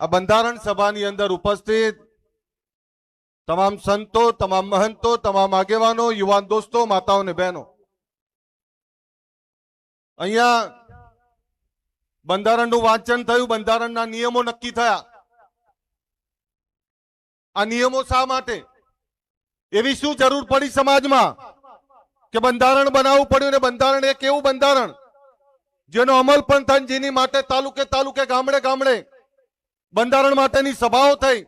આ બંધારણ સભાની અંદર ઉપસ્થિત તમામ સંતો, તમામ મહંતો, તમામ આગેવાનો, યુવાન દોસ્તો, માતાઓ અને બહેનો. અહીંયા બંધારણનું વાંચન થયું, બંધારણના નિયમો નક્કી થયા. આ નિયમો શા માટે? એવી શું જરૂર પડી સમાજમાં કે બંધારણ બનાવવું પડ્યું ને બંધારણ એક એવું બંધારણ જેનો અમલ પણ થાય જેની માટે તાલુકે તાલુકે ગામડે ગામડે બંધારણ માટેની સભાઓ થઈ.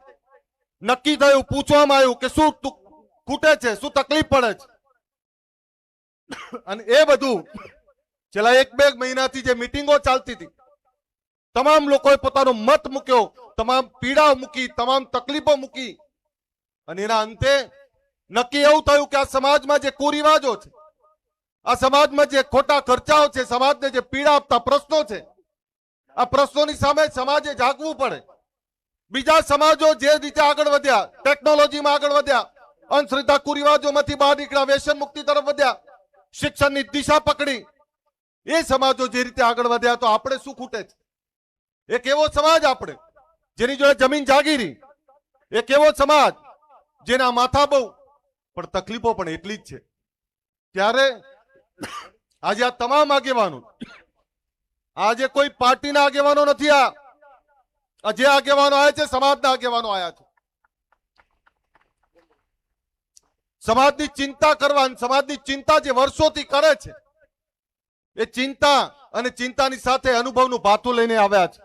નક્કી થયું, પૂછવામાં આવ્યું કે શું ખૂટે છે, શું તકલીફ પડે છે. અને એ બધું છેલ્લા એક બે મહિનાથી જે મિટિંગો ચાલતી હતી, તમામ લોકોએ પોતાનો મત મૂક્યો, તમામ પીડા મૂકી, તમામ તકલીફો મૂકી. અને એના અંતે નક્કી એવું થયું કે આ સમાજમાં જે કુરિવાજો છે, આ સમાજમાં જે ખોટા ખર્ચાઓ છે, સમાજને જે પીડા આપતા પ્રશ્નો છે, આ પ્રશ્નોની સામે સમાજે જાગવું પડે. બીજા સમાજો જે રીતે આગળ વધ્યા ટેકનોલોજીમાં આગળ વધ્યા, અંધશ્રદ્ધા કુરિવાજોમાંથી બહાર નીકળ્યા, વ્યસન મુક્તિ તરફ વધ્યા, શિક્ષણની દિશા પકડી, એ સમાજો જે રીતે આગળ વધ્યા તો આપણે શું ખૂટે છે? એક એવો સમાજ આપણે, જેની જોડે જમીન જાગીરી એક એવો સમાજ જેના માથા બહુ, પણ તકલીફો પણ એટલી જ છે. ત્યારે આજે આ તમામ આગેવાનો, આજે કોઈ પાર્ટીના આગેવાનો નથી આ આ જે આગેવાનો આવ્યા છે, સમાજના આગેવાનો આવ્યા છે. સમાજની ચિંતા કરવા સમાજની ચિંતા જે વર્ષોથી કરે છે, એ ચિંતા અને ચિંતાની સાથે અનુભવનું ભાથું લઈને આવ્યા છે.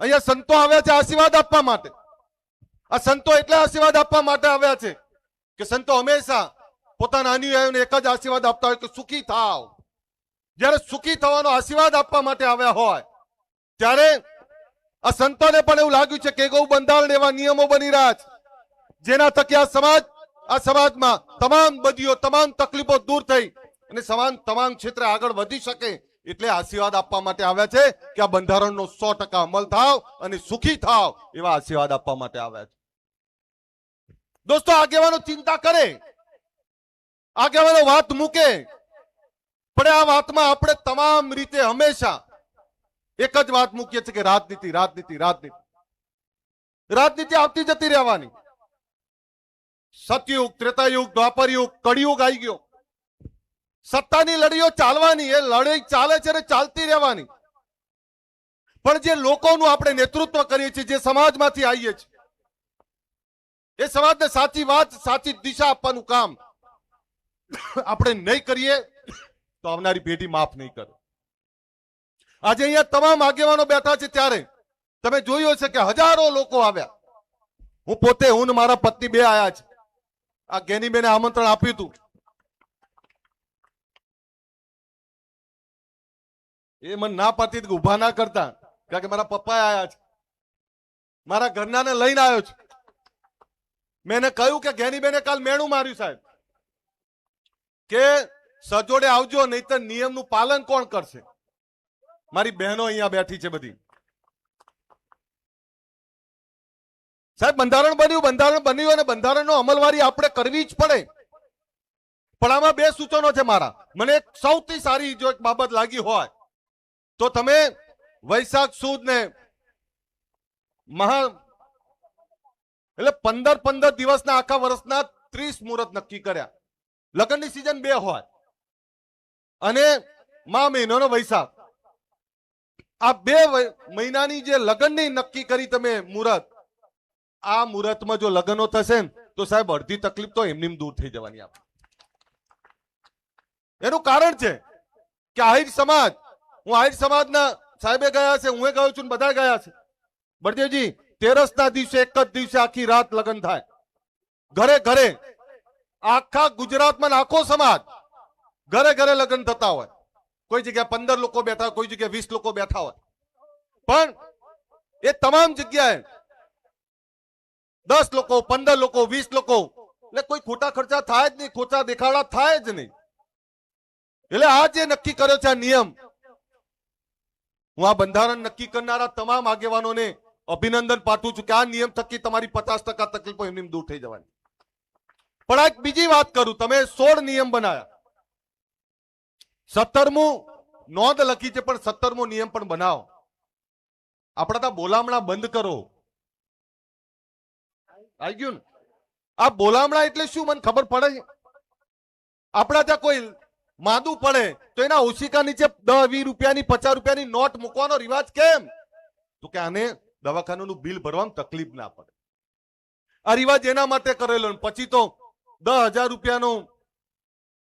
અહીંયા સંતો આવ્યા છે આશીર્વાદ આપવા માટે. આ સંતો એટલે આશીર્વાદ આપવા માટે આવ્યા છે કે સંતો હંમેશા પોતાના અનુયાયીઓને એક જ આશીર્વાદ આપતા હોય કે સુખી થાવ. જ્યારે સુખી થવાનો આશીર્વાદ આપવા માટે આવ્યા હોય, ત્યારે આ સંતોને પણ એવું લાગ્યું છે કે ગૌ બંધારણ એવા નિયમો બની રહ્યા છે. જેના થકી આ સમાજ, આ સમાજમાં તમામ બદીઓ, તમામ તકલીફો દૂર થઈ અને સમાન, તમામ ક્ષેત્રે આગળ વધી શકે એટલે આશીર્વાદ આપવા માટે આવ્યા છે કે આ બંધારણનો સો ટકા અમલ થાવ અને સુખી થાવ એવા આશીર્વાદ આપવા માટે આવ્યા છે. દોસ્તો, આગેવાનો ચિંતા કરે. આગેવાનો વાત મૂકે. પણ આ વાતમાં આપણે તમામ રીતે હંમેશા એક જ વાત મૂકીએ છીએ કે રાજનીતિ રાજનીતિ રાજનીતિ. રાજનીતિ આવતી જતી રહેવાની. સતયુગ, ત્રેતાયુગ, દ્વાપરયુગ, કળિયુગ આવી ગયો. સત્તાની લડીઓ ચાલવાની, એ લડાઈ ચાલે છે અને ચાલતી રહેવાની. પણ જે લોકોનું આપણે નેતૃત્વ કરીએ છીએ, જે સમાજમાંથી આવીએ છીએ, એ સમાજને સાચી વાત, સાચી દિશા આપવાનું કામ આપણે નહીં કરીએ, તો આવનારી પેઢી માફ નહીં કરે. આજે અહીંયા તમામ આગેવાનો બેઠા છે ત્યારે તમે જોયું હશે કે હજારો લોકો આવ્યા. હું પોતે, હું મારા પત્ની બે આવ્યા છે. આ ગેનીબેને આમંત્રણ આપ્યું હતું. એ મને ના પાડતી ઊભા ના કરતા, કારણ કે મારા પપ્પા આવ્યા છે. મારા ઘરનાને લઈને આવ્યો છું. મેં એને કહ્યું કે ગેનીબેને કાલ મેણું માર્યું સાહેબ. કે સજોડે આવજો, નહીતર નિયમનું પાલન કોણ કરશે? મારી બહેનો અહીંયા બેઠી છે બધી. સાહેબ, બંધારણ બન્યું બંધારણ બન્યું અને બંધારણનો અમલવારી આપણે કરવી જ પડે. પણ આમાં બે સૂચનો છે મારા. મને સૌથી સારી જો એક બાબત લાગી હોય, તો તમે વૈશાખ સુદ ને મહા એટલે પંદર પંદર દિવસના આખા વર્ષના ત્રીસ મુહૂર્ત નક્કી કર્યા. લગ્નની સિઝન બે હોય. અને મા મહિનાનો વૈશાખ. આ બે મહિનાની જે લગ્નની નક્કી કરી તમે મુહૂર્ત, આ મુહૂર્તમાં જો લગ્નો થશે ને, તો સાહેબ અડધી તકલીફ તો એમની દૂર થઈ જવાની આપણે એનું કારણ છે કે આહિર સમાજ હું આહિર સમાજના સાહેબે ગયા છે હું ગયો છું ને બધા ગયા છે. બળદેવજી, તેરસના દિવસે, એક જ દિવસે આખી રાત લગ્ન થાય. ઘરે ઘરે, આખા ગુજરાતમાં ને આખો સમાજ ઘરે ઘરે લગ્ન થતા હોય. કોઈ જગ્યાએ પંદર લોકો બેઠા કોઈ જગ્યાએ વીસ લોકો બેઠા હોય. પણ એ તમામ જગ્યાએ દસ લોકો, પંદર લોકો, વીસ લોકો એટલે કોઈ ખોટા ખર્ચા થાય જ નહીં, ખોટા દેખાડા થાય જ નહીં. એટલે આ જે નક્કી કર્યો છે આ નિયમ, હું આ બંધારણ નક્કી કરનારા તમામ આગેવાનોને અભિનંદન પાઠવું છું કે આ નિયમ થકી તમારી પચાસ ટકા તકલીફો એમની દૂર થઈ જવાની. પણ આ એક બીજી વાત કરું, તમે સોળ નિયમ બનાવ્યા સત્તરમું નોંધ લખી છે, પણ સત્તરમો નિયમ પણ બનાવો. આપણા ત્યાં બોલામણા બંધ કરો. આવી ગયું આ બોલામણા એટલે શું? મને ખબર પડે. આપણા ત્યાં કોઈ માદું પડે તો એના ઓશિકા નીચે દસ વીસ રૂપિયાની પચાસ રૂપિયાની નોટ મૂકવાનો રિવાજ કેમ? તો કે આને દવાખાનાનું બિલ ભરવામાં તકલીફ ના પડે. આ રિવાજ એના માટે કરેલો પછી તો દસ હજાર રૂપિયાનું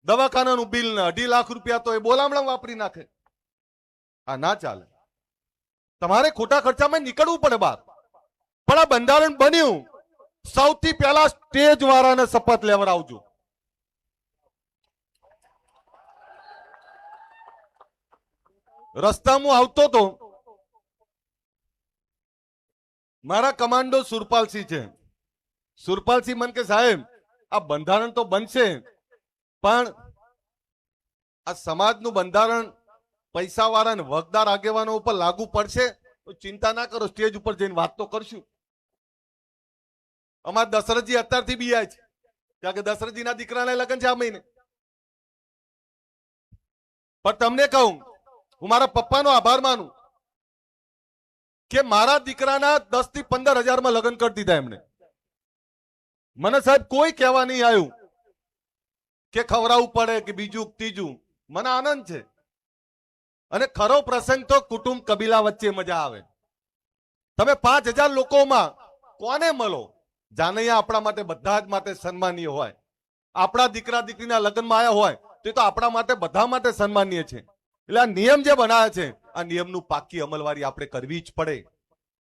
દવાખાનાનું બિલ ને અઢી લાખ રૂપિયા તો એ બોલામણા વાપરી નાખે. આ ના ચાલે. તમારે ખોટા ખર્ચામાં નીકળવું પડે બહાર પણ આ બંધારણ બન્યું. સૌથી પહેલા સ્ટેજ વાળાને શપથ લેવડાવજો રસ્તામાં આવતો તો મારા કમાન્ડો સુરપાલસિંહ છે. સુરપાલસિંહ મન કે, સાહેબ, આ બંધારણ તો બનશે, પણ આ સમાજનું બંધારણ પૈસાવાળા ને વગદાર આગેવાનો ઉપર લાગુ પડશે ચિંતા ના કરો, સ્ટેજ ઉપર જઈને વાત તો કરશું. અમારા દશરથજી અત્યારથી બી છે. કારણ કે દશરથજીના દીકરાના લગ્ન છે આ મહિને. પણ તમને કહું, હું મારા પપ્પાનો આભાર માનું કે મારા દીકરાના દસથી પંદર હજારમાં લગ્ન કરી દીધા એમને. મને સાહેબ કોઈ કહેવા નહીં આવ્યું કે ખવડાવવું પડે કે બીજું, ત્રીજું. મને આનંદ છે. અને ખરો પ્રસંગ તો કુટુંબ કબીલા વચ્ચે મજા આવે. તમે પાંચ હજાર લોકોમાં કોને મળો? જાનૈયા આપણા માટે બધા જ માટે સન્માનીય હોય. આપણા દીકરા દીકરીના લગ્નમાં આવ્યા હોય, તે તો આપણા માટે બધા માટે સન્માનીય છે. એટલે આ નિયમ જે બનાવ્યા છે, આ નિયમનું પાકી અમલવારી આપણે કરવી જ પડે.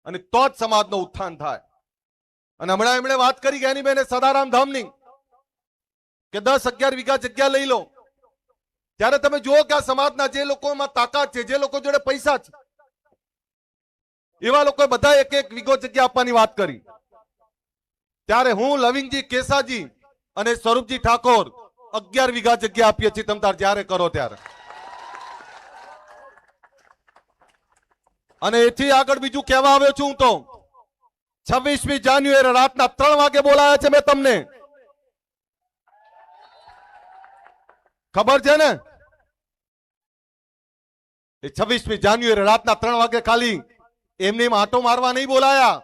અને તો જ સમાજનો ઉત્થાન થાય. અને હમણાં એમણે વાત કરી ગયા બેને સદારામ ધામની કે દસ અગિયાર વીઘા જગ્યા લઈ લો. ત્યારે તમે જુઓ કે આ સમાજના જે લોકોમાં તાકાત છે, જે લોકો જોડે પૈસા છે, એવા લોકોએ બધા એક એક વીઘો જગ્યા આપવાની વાત કરી. ત્યારે હું લવિંગજી કેસાજી અને સ્વરૂપજી ઠાકોર અગિયાર વીઘા જગ્યા આપીએ છીએ તમ તાર જ્યારે કરો ત્યારે. અને એથી આગળ બીજું કહેવા આવ્યો છું હું તો, છવ્વીસમી જાન્યુઆરી રાતના ત્રણ વાગે બોલાયા છે મેં તમને. ખબર છે ને? એ છવ્વીસમી જાન્યુઆરી રાતના ત્રણ વાગે ખાલી એમને એમ આંટો મારવા નહીં બોલાયા.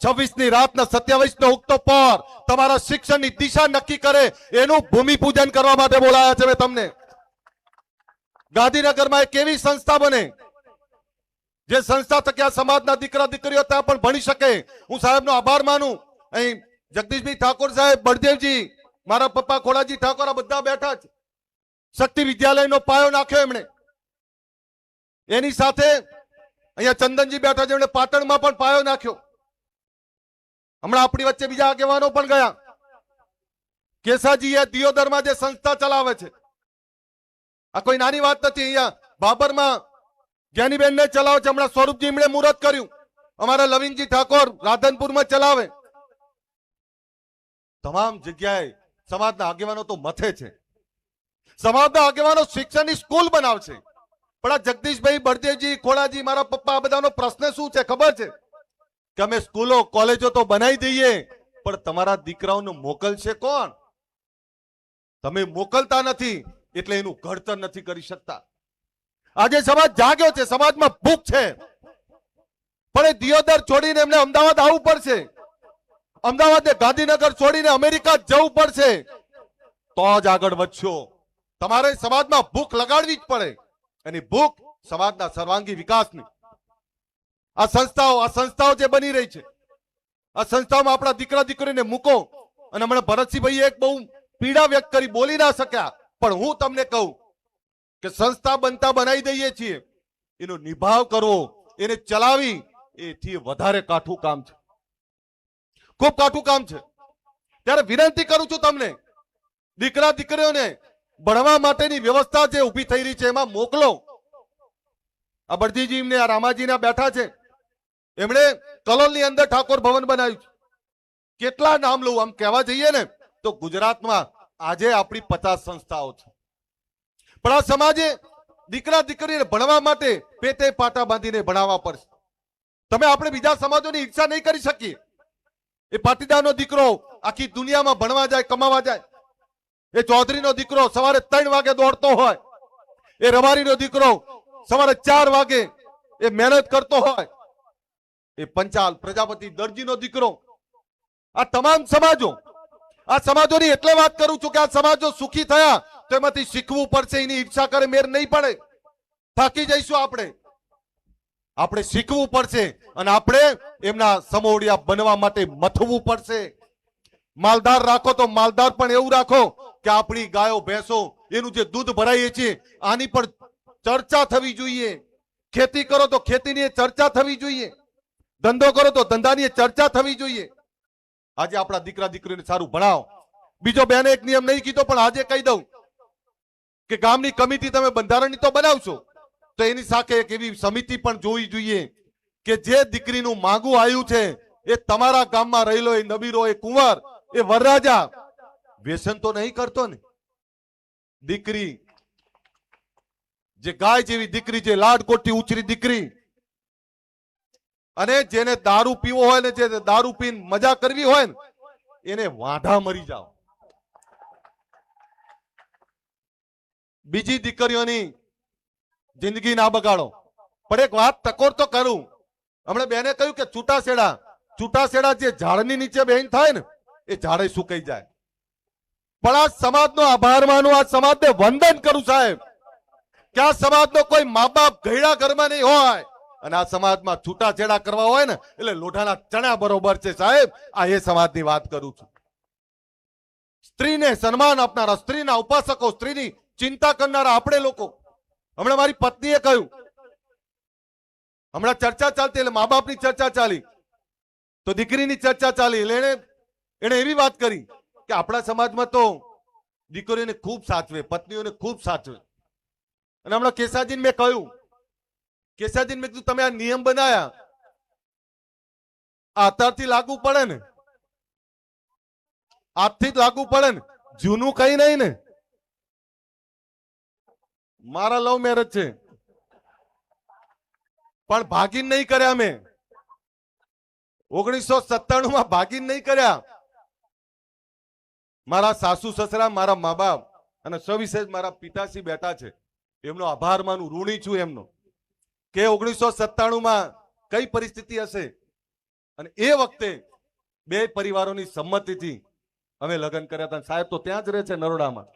છવ્વીસની રાતના સત્યાવીસ નો પર તમારા શિક્ષણની દિશા નક્કી કરે, એનું ભૂમિ પૂજન કરવા માટે બોલાયા છે મેં તમને. ગાંધીનગરમાં એક એવી સંસ્થા બને, જે સંસ્થા થકી આ સમાજના દીકરા દીકરીઓ ત્યાં પણ ભણી શકે. હું સાહેબનો આભાર માનું. અહીં જગદીશભાઈ ઠાકોર સાહેબ, બળદેવજી, મારા પપ્પા ખોડાજી ઠાકોર આ બધા બેઠા છે શક્તિ વિદ્યાલયનો પાયો નાખ્યો એમણે. એની સાથે અહીંયા ચંદનજી બેઠા છે, એમણે પાટણમાં પણ પાયો નાખ્યો. હમણાં આપણી વચ્ચે બીજા આગેવાનો પણ ગયા. કેસાજી એ દિયોદરમાં જે સંસ્થા ચલાવે છે, આ કોઈ નાની વાત નથી, અહીંયા બાબરમાં જ્ઞાનીબેનને ચલાવે છે, હમણાં સ્વરૂપજી એમણે મુહૂર્ત કર્યું. અમારા લવિંગજી ઠાકોર રાધનપુરમાં ચલાવે. તમામ જગ્યાએ સમાજના આગેવાનો તો મથે છે. સમાજના આગેવાનો શિક્ષણની સ્કૂલ બનાવશે. પણ આ જગદીશભાઈ બળદેવજી, ખોડાજી, મારા પપ્પા, આ બધાનો પ્રશ્ન શું છે ખબર છે? કે અમે સ્કૂલો, કોલેજો તો બનાવી દઈએ, પણ તમારા દીકરાઓને મોકલશે કોણ? તમે મોકલતા નથી, એટલે એનું ઘડતર નથી કરી શકતા. આજે સમાજ જાગ્યો છે, સમાજમાં ભૂખ છે. પણ એ દિયોદર છોડીને એમને અમદાવાદ આવવું પડશે. અમદાવાદ ને ગાંધીનગર છોડીને અમેરિકા જવું પડશે. તો જ આગળ વધશો. તમારે સમાજમાં ભૂખ લગાડવી જ પડે. અને ભૂખ સમાજના સર્વાંગી વિકાસની. આ સંસ્થાઓ આ સંસ્થાઓ જે બની રહી છે, આ સંસ્થાઓમાં આપણા દીકરા દીકરીને મૂકો. અને હમણાં ભરતસિંહભાઈ એક બહુ પીડા વ્યક્ત કરી, બોલી ના શક્યા. પણ હું તમને કહું કે સંસ્થા બનતા બનાવી દઈએ છીએ. એનો નિભાવ કરવો, એને ચલાવી, એથી વધારે કાઠું કામ છે. ખૂબ કાઠું કામ છે. ત્યારે વિનંતી કરું છું તમને, દીકરા દીકરીઓને ભણવા માટેની વ્યવસ્થા જે ઊભી થઈ રહી છે, એમાં મોકલો. આ બળજીજી ને આ રામાજીના બેઠા છે. એમણે કલોલની અંદર ઠાકોર ભવન બનાવ્યું કેટલા નામ લઉં, આમ કહેવા જઈએ ને, તો ગુજરાતમાં આજે આપણી પચાસ સંસ્થાઓ છે. પણ આ સમાજે દીકરા દીકરીને ભણવા માટે પેટે પાટા બાંધીને ભણાવવા પડશે. તમે આપણે બીજા સમાજોની ઈચ્છા નહીં કરી શકીએ. એ પાટીદારનો દીકરો આખી દુનિયામાં ભણવા જાય, કમાવા જાય. એ ચૌધરીનો દીકરો સવારે ત્રણ વાગે દોડતો હોય. એ રબારીનો દીકરો સવારે ચાર વાગે એ મહેનત કરતો હોય. એ પંચાલ પ્રજાપતિ દરજીનો દીકરો. આ તમામ સમાજો, આ સમાજોની એટલે વાત કરું છું કે આ સમાજો સુખી થયા તો એમાંથી શીખવું પડશે, એની ઈચ્છા કરે, મેર નહીં પડે. થાકી જઈશું આપણે. આપણે શીખવું પડશે અને આપણે એમના સમોડિયા બનવા માટે મથવું પડશે. માલદાર રાખો તો માલદાર પણ એવું રાખો કે આપણી ગાયો ભેંસો, એનું જે દૂધ ભરાઈએ છીએ, આની પણ ચર્ચા થવી જોઈએ. ખેતી કરો તો ખેતીની ચર્ચા થવી જોઈએ. ધંધો કરો તો ધંધાની ચર્ચા થવી જોઈએ. આજે આપણા દીકરા દીકરીને સારું ભણાવો. બીજો બેને એક નિયમ નહીં કીધો, પણ આજે કહી દઉં કે ગામની કમિટી તમે બંધારણની તો બનાવશો, તો એની સાથે એક એવી સમિતિ પણ જોવી જોઈએ કે જે દીકરીનું માગું આવ્યું છે, એ તમારા ગામમાં રહેલો એ નબીરો, એ કુંવર, એ વરરાજા વ્યસન તો નહીં કરતો ને. દીકરી, જે ગાય જેવી દીકરી છે લાડકોટથી ઉછરી દીકરી, અને જેને દારૂ પીવો હોય ને જે દારૂ પીને મજા કરવી હોય ને, એને વાંધા મરી જાઓ. બીજી દીકરીઓની જિંદગી ના બગાડો. પણ એક વાત ટકોર તો કરું. હમણાં બેને કહ્યું કે છૂટાછેડા છૂટાછેડા જે ઝાડની નીચે બેન થાય ને, એ ઝાડે સુકાઈ જાય. પણ આ સમાજનો આભાર માનું, આ સમાજને વંદન કરું સાહેબ. કે આ સમાજનો કોઈ મા બાપ ગયડા ઘરમાં નહીં હોય. અને આ સમાજમાં છૂટાછેડા કરવા હોય ને, એટલે લોઢાના ચણા બરોબર છે સાહેબ. આ એ સમાજની વાત કરું છું. સ્ત્રીને સન્માન આપનારા, સ્ત્રીના ઉપાસકો, સ્ત્રીની ચિંતા કરનારા આપણે લોકો. હમણાં મારી પત્નીએ કહ્યું. હમણાં ચર્ચા ચાલતી, એટલે મા બાપની ચર્ચા ચાલી. તો દીકરીની ચર્ચા ચાલી, એટલે એણે એવી વાત કરી. કે આપણા સમાજમાં તો દીકરીઓને ખૂબ સાચવે, પત્નીઓને ખૂબ સાચવે. અને હમણાં કેસાજીને મેં કહ્યું, કેસાજીને મેં કીધું, તમે આ નિયમ બનાયા. અત્યારથી લાગુ પડે ને. આજથી લાગુ પડે ને. જૂનું કઈ નહીં ને. મારા લવ મેરેજ છે. પણ ભાગીન નહીં કર્યા મેં. ઓગણીસો સત્તાણું માં ભાગીન નહીં કર્યા. મારા સાસુ, સસરા, મારા મા બાપ અને સવિશેષ મારા પિતાશ્રી બેઠા છે. એમનો આભાર માનું, ઋણી છું એમનો. કે ઓગણીસો સત્તાણું કઈ પરિસ્થિતિ હશે? અને એ વખતે બે પરિવારોની સંમતિથી અમે લગ્ન કર્યા હતા. સાહેબ તો ત્યાં જ રહે છે નરોડામાં.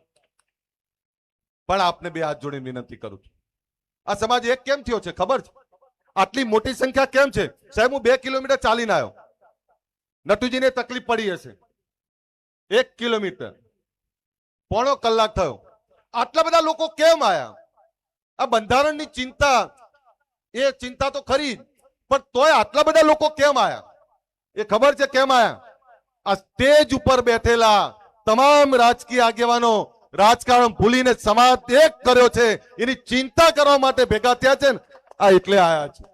પણ આપને બે હાથ જોડીને વિનંતી કરું છું. આ સમાજ એક કેમ થયો છે, ખબર છે? આટલી મોટી સંખ્યા કેમ છે? સાહેબ, હું બે કિલોમીટર ચાલીને આવ્યો. નટુજીને તકલીફ પડી હશે. એક કિલોમીટર. પોણો કલાક થયો. આટલા બધા લોકો કેમ આયા? આ બંધારણની ચિંતા. એ ચિંતા તો ખરી પણ તોય આટલા બધા લોકો કેમ આયા? એ ખબર છે કેમ આયા? આ સ્ટેજ ઉપર બેઠેલા તમામ રાજકીય આગેવાનો રાજકારણ ભૂલીને સમાજ એક કર્યો છે. એની ચિંતા કરવા માટે ભેગા થયા છે ને, આ એટલે આયા છે.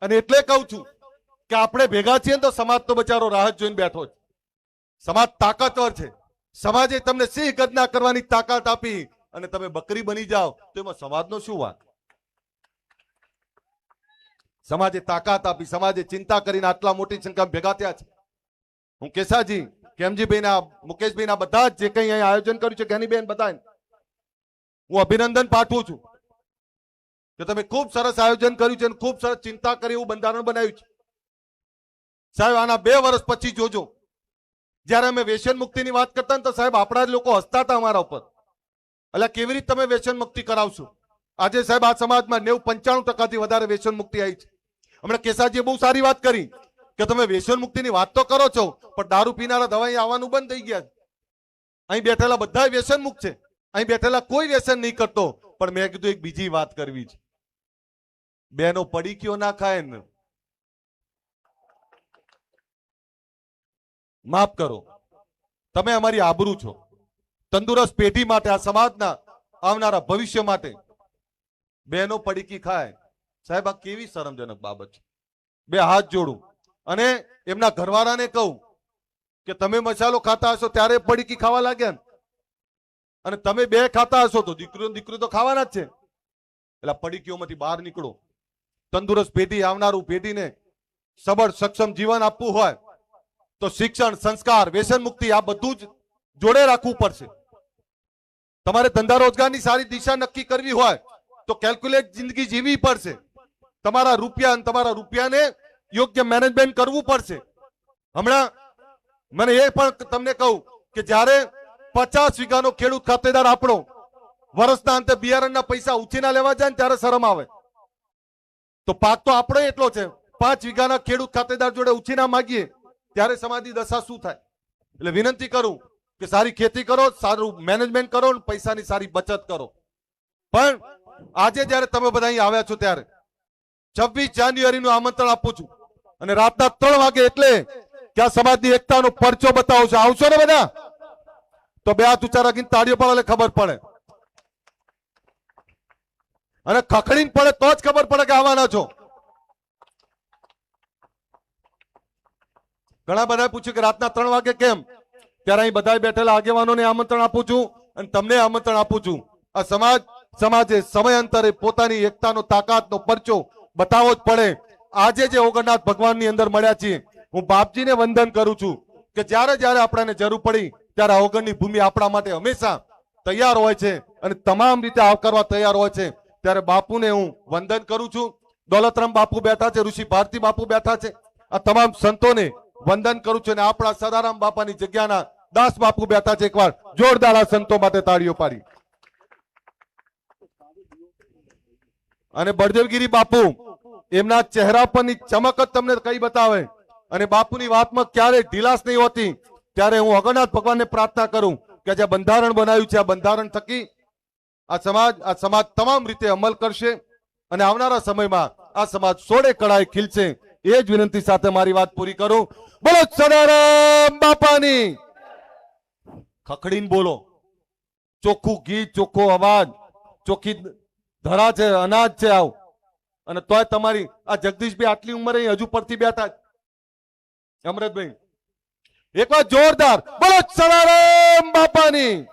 અને એટલે કહું છું કે આપણે ભેગા છીએ તો સમાજ તો બચારો રાહત જોઈને બેઠો છે. સમાજ તાકાતવર છે. સમાજે તમને સિંહ ગદના કરવાની તાકાત આપી અને તમે બકરી બની જાઓ, તો એમાં સમાજનો શું વાત સમાજે તાકાત આપી, સમાજે ચિંતા કરીને આટલા મોટી સંખ્યામાં ભેગા થયા છે. હું કેસાજી, કેમજીભાઈ ના મુકેશભાઈ ના બધા જ કઈ અહીં આયોજન કર્યું છે જ્ઞાનીબેન બધા હું અભિનંદન પાઠવું છું કે તમે ખૂબ સરસ આયોજન કર્યું છે અને ખૂબ સરસ ચિંતા કરી એવું બંધારણ બનાવ્યું છે. સાહેબ, આના બે વર્ષ પછી જોજો. જ્યારે અમે વ્યસન મુક્તિની વાત કરતા તો સાહેબ આપણા જ લોકો હસતા હતા અમારા ઉપર. એટલે કેવી રીતે તમે વ્યસન મુક્તિ કરાવશો? આજે સાહેબ આ સમાજમાં નેવું પંચાણું ટકાથી વધારે વ્યસન મુક્તિ આવી છે. હમણાં કેસાજીએ બહુ સારી વાત કરી કે તમે વ્યસન મુક્તિની વાત તો કરો છો, પણ દારૂ પીનારા દવાઈ આવવાનું બંધ થઈ ગયા અહીં બેઠેલા બધા વ્યસન મુક્ત છે. અહીં બેઠેલા કોઈ વ્યસન નહીં કરતો. પણ મેં કીધું એક બીજી વાત કરવી છે. બેનો પડી કયો ના ખાય ને માફ કરો. તમે અમારી આબરૂ છો. તંદુરસ્ત પેઢી માટે આ સમાજના આવનારા ભવિષ્ય માટે બેનો પડીકી ખાય. સાહેબ, આ કેવી શરમજનક બાબત છે. બે હાથ જોડું. અને એમના ઘરવાળાને કહું કે તમે મસાલો ખાતા હશો ત્યારે પડીકી ખાવા લાગ્યા ને. અને તમે બે ખાતા હશો તો દીકરીઓ દીકરી તો ખાવાના જ છે. એટલે પડીકીઓમાંથી બહાર નીકળો. તંદુરસ્ત પેઢી, આવનારું પેઢીને સબળ સક્ષમ જીવન આપવું હોય તો શિક્ષણ, સંસ્કાર, વ્યસન મુક્તિ આ બધું જ જોડે રાખવું પડશે. તમારે ધંધા રોજગારની સારી દિશા નક્કી કરવી હોય તો કેલ્ક્યુલેટ જિંદગી જીવવી પડશે. તમારા રૂપિયા અને તમારા રૂપિયાને યોગ્ય મેનેજમેન્ટ કરવું પડશે. હમણાં મને એ પણ તમને કહું કે જ્યારે પચાસ વીઘાનો ખેડૂત ખાતેદાર આપણો વર્ષના અંતે બિયારણના પૈસા ઉછીના લેવા જાય ને ત્યારે શરમ આવે. તો પાક તો આપણો એટલો છે. પાંચ વીઘાના ખેડૂત ખાતેદાર જોડે ઉછીના માંગીએ. ત્યારે સમાજની દશા શું થાય? એટલે વિનંતી કરું કે સારી ખેતી કરો, સારું મેનેજમેન્ટ કરો અને પૈસાની સારી બચત કરો. પણ આજે જ્યારે તમે બધા અહીં આવ્યા છો ત્યારે છવ્વીસ જાન્યુઆરી નું આમંત્રણ આપું છું. અને રાતના ત્રણ વાગે એટલે કે આ સમાજની એકતાનો પરચો બતાવો છો. આવશો ને બધા? તો બે હાથ ઊંચા રાખીને તાળીઓ પડે ખબર પડે. અને ખખડીને પડે તો જ ખબર પડે કે આવવાના છો. ઘણા બધાએ પૂછ્યું કે રાતના ત્રણ વાગે કેમ? ત્યારે અહીં બધા બેઠેલા આગેવાનોને આમંત્રણ આપું છું અને તમને આમંત્રણ આપું છું. આ સમાજ, સમાજે સમયાંતરે પોતાની એકતાનો, તાકાતનો પરચો બતાવવો જ પડે. આજે જે ઓગણનાથ ભગવાનની અંદર મળ્યા છીએ, હું બાપજીને વંદન કરું છું કે જ્યારે જ્યારે આપણને જરૂર પડી, ત્યારે ઓગણની ભૂમિ આપણા માટે હંમેશા તૈયાર હોય છે અને તમામ રીતે આવકારવા તૈયાર હોય છે. ત્યારે બાપુને હું વંદન કરું છું. દોલતરામ બાપુ બેઠા છે, ઋષિ ભારતી બાપુ બેઠા છે. આ તમામ સંતોને વંદન કરું છું અને આપણા સદારામ બાપાની જગ્યાના દાસ બાપુ બેઠા છે એકવાર. જોરદાર સંતો માટે તાળીઓ પાડી. અને બળદેવગીરી બાપુ, એમના ચહેરા પરની ચમક જ તમને કઈ બતાવે? અને બાપુની વાતમાં ક્યારે ઢીલાસ નહીં હોતી, ત્યારે હું અગણનાથ ભગવાનને પ્રાર્થના કરું કે જે બંધારણ બનાવ્યું છે, આ બંધારણ થકી આ સમાજ આ સમાજ તમામ રીતે અમલ કરશે અને આવનારા સમયમાં આ સમાજ સોળે કળાએ ખીલશે. એ જ વિનંતી સાથે મારી વાત પૂરી કરું. બોલો સદારામ બાપાની. ખખડીને બોલો. ચોખ્ખું ઘી, ચોખ્ખો અવાજ, ચોખ્ખી ધરા છે, અનાજ છે આવું. અને તોય તમારી, આ જગદીશભાઈ આટલી ઉંમરે હજુ પરથી બેઠા. અમૃતભાઈ એક વાર જોરદાર. બોલો સદારામ બાપાની.